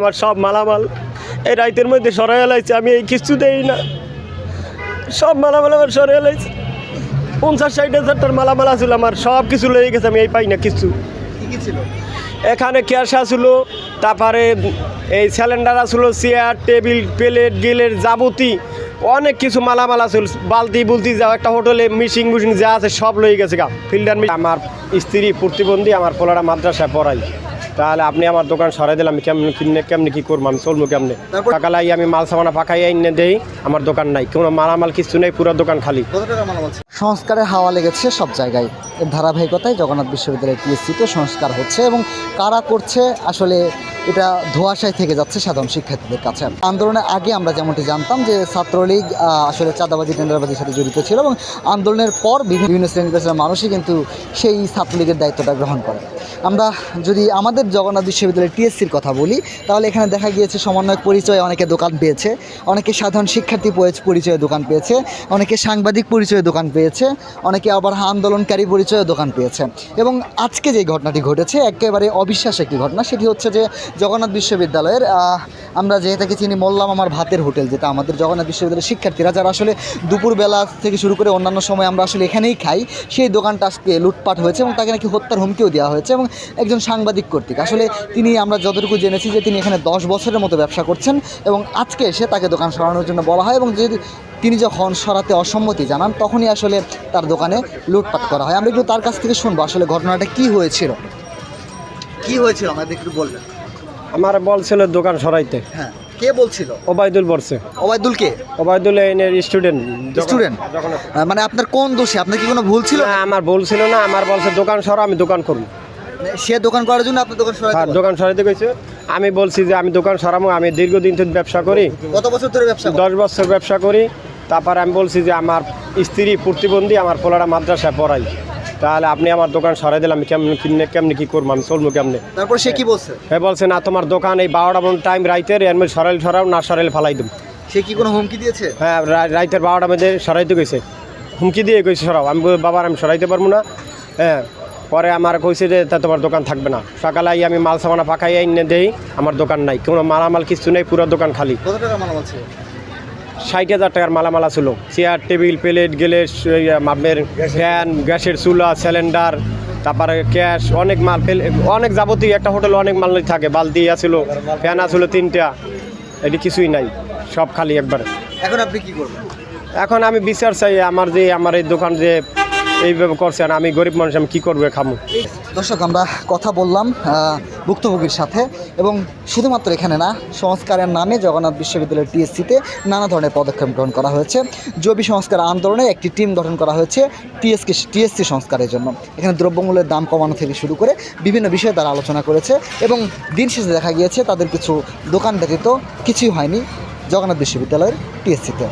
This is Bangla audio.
আমার সব মালামাল। এই রাইতের মধ্যে সরাই এলাইছে আমি এই কিছু দেই না। সব মালামাল আমার সরাই এলাইছে পঞ্চাশ ষাট হাজারটার মালামাল আছিল আমার সব কিছু লয়ে গেছে আমি এই পাই না কিছু এখানে ক্যাশ আসলো তারপরে এই সিলিন্ডার আসলো চেয়ার টেবিল প্লেট গিলের যাবতী অনেক কিছু মালামাল আসল বালতি বুলতি যা একটা হোটেলে মিশিং মুশিং যা আছে সব লয়ে গেছে গা। ফিল্টার আমার স্ত্রী প্রতিবন্ধী আমার পোলারা মাদ্রাসায় পড়াই তাহলে আপনি আমার দোকান সরাই দিলাম আমি কেমন কিনে কেমনি কি করব? আমি চলবো কেমনে? টাকা লাগিয়ে আমি মাল সামানা পাকাই এনে দেই আমার দোকান নাই। কোনো মালামাল কিছু নেই পুরো দোকান খালি। সংস্কারের হাওয়া লেগেছে সব জায়গায়। এর ধারাবাহিকতায় জগন্নাথ বিশ্ববিদ্যালয়ের টিএসসিতে সংস্কার হচ্ছে এবং কারা করছে আসলে এটা ধোয়াশায় থেকে যাচ্ছে সাধারণ শিক্ষার্থীদের কাছে। আন্দোলনের আগে আমরা যেমনটি জানতাম যে ছাত্রলীগ আসলে চাঁদাবাজি, টেন্ডারবাজির সাথে জড়িত ছিল এবং আন্দোলনের পর বিভিন্ন শ্রেণি পেশার মানুষই কিন্তু সেই ছাত্রলীগের দায়িত্বটা গ্রহণ করে। আমরা যদি আমাদের জগন্নাথ বিশ্ববিদ্যালয়ের টিএসসির কথা বলি, তাহলে এখানে দেখা গিয়েছে সমন্বয়ক পরিচয়ে অনেকে দোকান পেয়েছে, অনেকে সাধারণ শিক্ষার্থী পরি- পরিচয়ে দোকান পেয়েছে, অনেকে সাংবাদিক পরিচয়ে দোকান পেয়েছে, অনেকে আবার আন্দোলনকারী পরিচয়ে দোকান পেয়েছে। এবং আজকে যে ঘটনাটি ঘটেছে, একেবারে অবিশ্বাস একটি ঘটনা, সেটি হচ্ছে যে জগন্নাথ বিশ্ববিদ্যালয়ের আমরা যেটাকে চিনি মোল্লাম আমার ভাতের হোটেল, যেটা আমাদের জগন্নাথ বিশ্ববিদ্যালয়ের শিক্ষার্থীরা, যারা আসলে দুপুরবেলা থেকে শুরু করে অন্যান্য সময় আমরা আসলে এখানেই খাই, সেই দোকানটা আজকে লুটপাট হয়েছে এবং তাকে নাকি হত্যার হুমকিও দেওয়া হয়েছে এবং একজন সাংবাদিক কর্তৃক। আসলে তিনি আমরা যতটুকু জেনেছি যে তিনি এখানে দশ বছরের মতো ব্যবসা করছেন এবং আজকে এসে তাকে দোকান সরানোর জন্য বলা হয় এবং যদি তিনি যখন সরাতে অসম্মতি জানান, তখনই আসলে তার দোকানে লুটপাট করা হয়। আমরা একটু তার কাছ থেকে শুনব আসলে ঘটনাটা কি হয়েছিল। কি হয়েছিল আমাদের একটু বলবেন? আমার বলছিল দোকান সরাইতে। হ্যাঁ কে বলছিল? ওবায়দুল বলছে। ওবায়দুল কে? ওবায়দুল এনের স্টুডেন্ট স্টুডেন্ট মানে আপনার কোন দোষে? আপনার কি কোনো ভুল ছিল? না আমার ভুল ছিল না আমার বলছে দোকান সরা আমি দোকান করব। সে দোকান করার জন্য আপনার দোকান সরাতে হ্যাঁ দোকান সরাইতে গেছে আমি বলছি যে আমি দোকান সরাবো আমি দীর্ঘদিন থেকে ব্যবসা করি। কত বছর ধরে ব্যবসা? দশ বছর ব্যবসা করি। তারপর আমি বলছি যে আমার স্ত্রী প্রতিবন্ধী আমার পোলারা মাদ্রাসায় পড়াই তাহলে আপনি আমার দোকান সরাই দিলাম আমি কেমন কিনে কেমনি কী করব আমি চলবো কেমনে? তারপর সে কি বলছে? হ্যাঁ বলছে না তোমার দোকান এই বারোটা পর্যন্ত টাইম রাইতের এর মধ্যে সরাইল সরাও না সরাইল ফালাই দেবো সে কি কোনো হুমকি দিয়েছে? হ্যাঁ রাইতের বারোটা মধ্যে সরাইতে গেছে। হুমকি দিয়ে গেছে সরাও আমি বাবার আমি সরাইতে পারব না। হ্যাঁ পরে আমার কইছে যে তা তোমার দোকান থাকবে না। সকালে আই আমি মাল সামানা পাকাই এনে দেই আমার দোকান নাই। কোনো মালামাল কিছু নেই পুরো দোকান খালি। কত টাকা মালামাল ছিল? ষাট হাজার টাকার মালামালা ছিল চেয়ার টেবিল প্লেট গেলেস আপনার ফ্যান গ্যাসের চুলা সিলিন্ডার তারপরে ক্যাশ অনেক মাল ফেলে অনেক যাবতীয় একটা হোটেলে অনেক মাল থাকে বালতি আছিল ফ্যান আছিল তিনটা এটি কিছুই নাই সব খালি একবার। এখন আপনি কি করবেন? এখন আমি বিচার চাই আমার যে আমার এই দোকান যে এইভাবে করছে আর আমি গরিব মানুষ, আমি কী করব খামু। দর্শক, আমরা কথা বললাম ভুক্তভোগীর সাথে এবং শুধুমাত্র এখানে না, সংস্কারের নামে জগন্নাথ বিশ্ববিদ্যালয়ের টিএসসিতে নানা ধরনের পদক্ষেপ গ্রহণ করা হয়েছে। জবি সংস্কার আন্দোলনে একটি টিম গঠন করা হয়েছে টিএসকে, টিএসসি সংস্কারের জন্য। এখানে দ্রব্যমূল্যের দাম কমানো থেকে শুরু করে বিভিন্ন বিষয়ে তারা আলোচনা করেছে এবং দিন শেষে দেখা গিয়েছে তাদের কিছু দোকান ব্যতীত কিছুই হয়নি জগন্নাথ বিশ্ববিদ্যালয়ের টিএসসিতে।